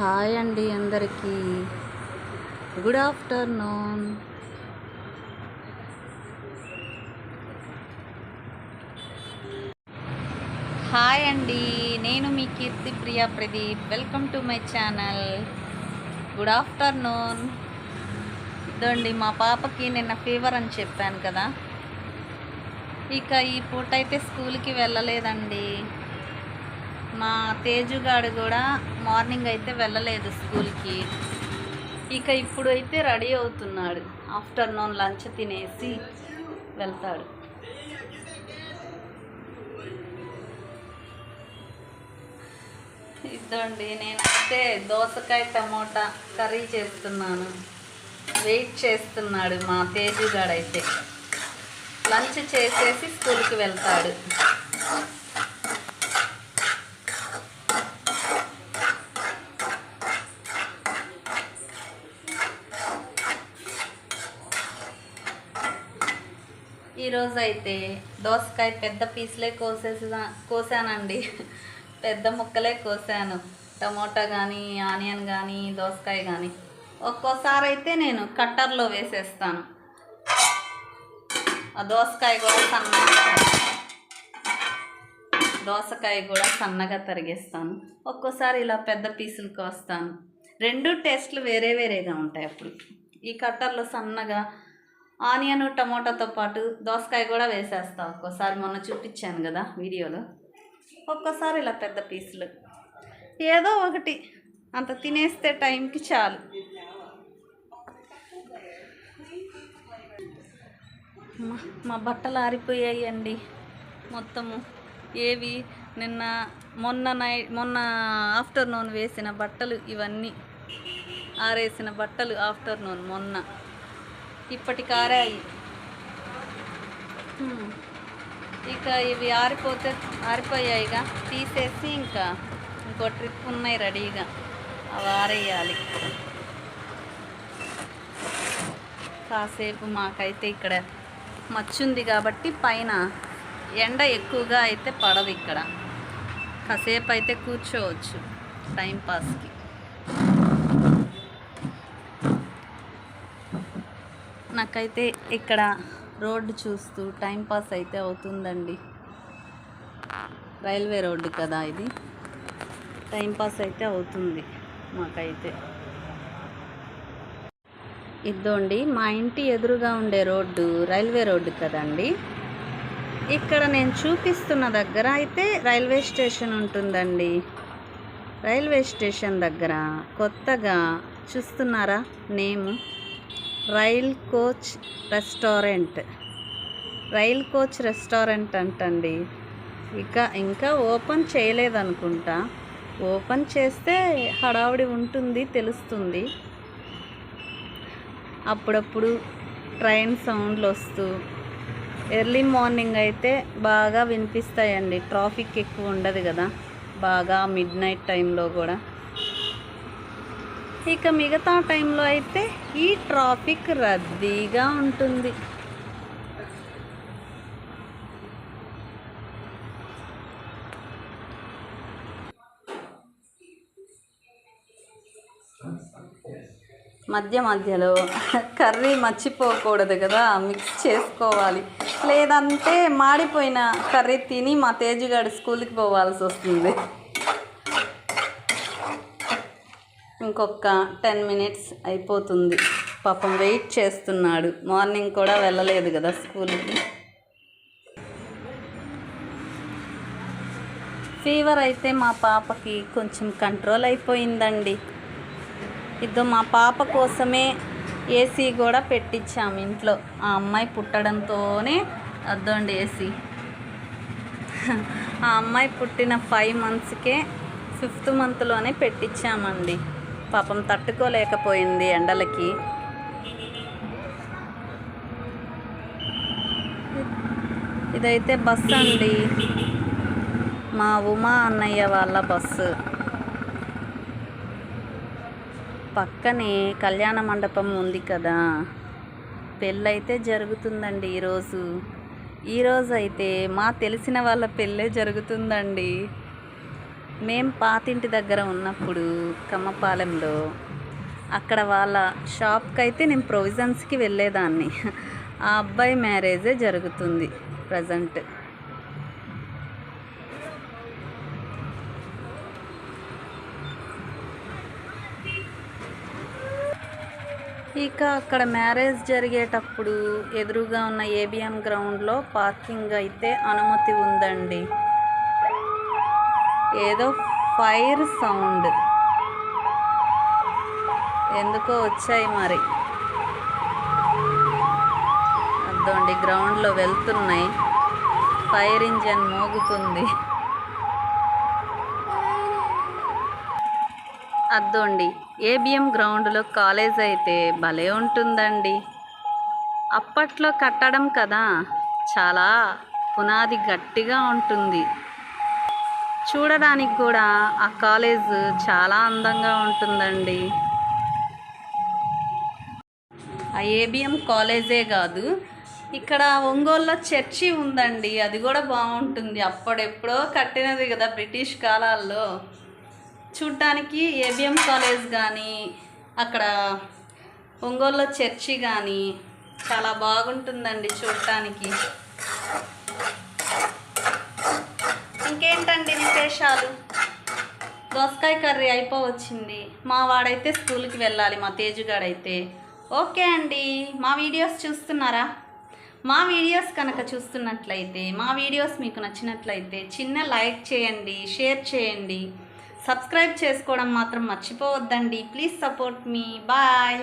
Hi అండి అందరికీ. Good afternoon hi అండి నేను మీ Keerthi Priya Pradeep. Welcome to my channel good afternoon ఇదండి మా పాపకి నిన్న ఫీవర్ అని చెప్పాను కదా. ఇక ఈ పూట అయితే స్కూల్కి వెళ్ళలేదండి. మా తేజుగాడు కూడా మార్నింగ్ అయితే వెళ్ళలేదు స్కూల్కి. ఇక ఇప్పుడు అయితే రెడీ అవుతున్నాడు. ఆఫ్టర్నూన్ లంచ్ తినేసి వెళ్తాడు. ఇదండి నేనైతే దోసకాయ టమోటా కర్రీ చేస్తున్నాను. వెయిట్ చేస్తున్నాడు మా తేజుగాడైతే. లంచ్ చేసేసి స్కూల్కి వెళ్తాడు. ఈరోజు అయితే దోసకాయ పెద్ద పీసులే కోసేసి కోసానండి. పెద్ద ముక్కలే కోసాను. టమోటా కానీ ఆనియన్ కానీ దోసకాయ కానీ ఒక్కోసారి అయితే నేను కట్టర్లో వేసేస్తాను. ఆ దోసకాయ కూడా సన్నగా దోసకాయ కూడా సన్నగా తరిగేస్తాను. ఒక్కోసారి ఇలా పెద్ద పీసులు కోస్తాను. రెండు టేస్ట్లు వేరే వేరేగా ఉంటాయి అప్పుడు. ఈ కట్టర్లో సన్నగా ఆనియన్ టమోటాతో పాటు దోసకాయ కూడా వేసేస్తాం. ఒక్కోసారి మొన్న చూపించాను కదా వీడియోలో. ఒక్కోసారి ఇలా పెద్ద పీసులు. ఏదో ఒకటి. అంత తినేస్తే టైంకి చాలు. మా- మా బట్టలు ఆరిపోయాయి అండి మొత్తము. ఏవి? నిన్న మొన్న నై మొన్న ఆఫ్టర్నూన్ వేసిన బట్టలు ఇవన్నీ. ఆరేసిన బట్టలు ఆఫ్టర్నూన్ మొన్న. ఇప్పటి కారే ఇక ఇవి ఆరిపోతే ఆరిపోయాయిగా. తీసేసి ఇంకా ఇంకో ట్రిప్ ఉన్నాయి రెడీగా. అవి ఆరేయాలి. కాసేపు మాకైతే ఇక్కడ మచ్చుంది కాబట్టి పైన ఎండ ఎక్కువగా అయితే పడదు ఇక్కడ. కాసేపు అయితే కూర్చోవచ్చు టైంపాస్కి నాకైతే ఇక్కడ రోడ్డు చూస్తూ టైంపాస్ అయితే అవుతుందండి. రైల్వే రోడ్డు కదా ఇది. టైంపాస్ అయితే అవుతుంది మాకైతే. ఇదోండి మా ఇంటి ఎదురుగా ఉండే రోడ్డు రైల్వే రోడ్డు కదండి. ఇక్కడ నేను చూపిస్తున్న దగ్గర అయితే రైల్వే స్టేషన్ ఉంటుందండి. రైల్వే స్టేషన్ దగ్గర కొత్తగా చూస్తున్నారా నేము? Rail coach restaurant. Rail coach restaurant అంటండి. ఇక ఇంకా ఓపెన్ చేయలేదనుకుంటా. ఓపెన్ చేస్తే హడావుడి ఉంటుంది తెలుస్తుంది. అప్పుడప్పుడు ట్రైన్ సౌండ్లు వస్తూ ఎర్లీ మార్నింగ్ అయితే బాగా వినిపిస్తాయండి. ట్రాఫిక్ ఎక్కువ ఉండదు కదా. బాగా మిడ్ నైట్ టైంలో కూడా. ఇక మిగతా టైంలో అయితే ఈ ట్రాఫిక్ రద్దీగా ఉంటుంది. మధ్య మధ్యలో కర్రీ మర్చిపోకూడదు కదా మిక్స్ చేసుకోవాలి. లేదంటే మాడిపోయిన కర్రీ తిని మా తేజుగాడు స్కూల్కి పోవాల్సి వస్తుంది. ఇంకొక టెన్ మినిట్స్ అయిపోతుంది. పాపం వెయిట్ చేస్తున్నాడు. మార్నింగ్ కూడా వెళ్ళలేదు కదా స్కూల్కి. ఫీవర్ అయితే మా పాపకి కొంచెం కంట్రోల్ అయిపోయిందండి. ఇద్దరు మా పాప కోసమే ఏసీ కూడా పెట్టించాము ఇంట్లో. ఆ అమ్మాయి పుట్టడంతోనే అద్దండి ఏసీ. ఆ అమ్మాయి పుట్టిన ఫైవ్ మంత్స్కే ఫిఫ్త్ మంత్లోనే పెట్టించామండి. పాపం తట్టుకోలేకపోయింది ఎండలకి. ఇదైతే బస్సు అండి. మా ఉమా అన్నయ్య వాళ్ళ బస్సు. పక్కనే కళ్యాణ మండపం ఉంది కదా. పెళ్ళైతే జరుగుతుందండి ఈరోజు. ఈరోజు అయితే మా తెలిసిన వాళ్ళ పెళ్ళే జరుగుతుందండి. మేం పాతింటి దగ్గర ఉన్నప్పుడు కమ్మపాలెంలో అక్కడ వాళ్ళ షాప్కి అయితే నేను ప్రొవిజన్స్కి వెళ్ళేదాన్ని. ఆ అబ్బాయి మ్యారేజే జరుగుతుంది ప్రజెంట్. ఇక అక్కడ మ్యారేజ్ జరిగేటప్పుడు ఎదురుగా ఉన్న ఏబిఎం గ్రౌండ్లో పార్కింగ్ అయితే అనుమతి ఉందండి. ఏదో ఫైర్ సౌండ్. ఎందుకో వచ్చాయి మరి. అర్థండి గ్రౌండ్లో వెళ్తున్నాయి. ఫైర్ ఇంజన్ మోగుతుంది. అద్దోండి ఏబిఎం గ్రౌండ్లో కాలేజ్ అయితే భలే ఉంటుందండి. అప్పట్లో కట్టడం కదా చాలా పునాది గట్టిగా ఉంటుంది. చూడడానికి కూడా ఆ కాలేజ్ చాలా అందంగా ఉంటుందండి. ఆ ఏబిఎం కాలేజే కాదు ఇక్కడ ఒంగోలులో చర్చి ఉందండి. అది కూడా బాగుంటుంది. అప్పుడెప్పుడో కట్టినది కదా బ్రిటిష్ కాలాల్లో. చూడ్డానికి ఏబిఎం కాలేజ్ కానీ అక్కడ ఒంగోలులో చర్చి కానీ చాలా బాగుంటుందండి చూడటానికి విశేషాలు దోసకాయ కర్రీ అయిపోవచ్చింది. మా వాడైతే స్కూల్కి వెళ్ళాలి మా తేజుగాడైతే ఓకే అండి మా వీడియోస్ చూస్తున్నారా? మా వీడియోస్ కనుక చూస్తున్నట్లయితే మా వీడియోస్ మీకు నచ్చినట్లయితే చిన్న లైక్ చేయండి షేర్ చేయండి. సబ్స్క్రైబ్ చేసుకోవడం మాత్రం మర్చిపోవద్దండి. ప్లీజ్ సపోర్ట్ మీ. బాయ్.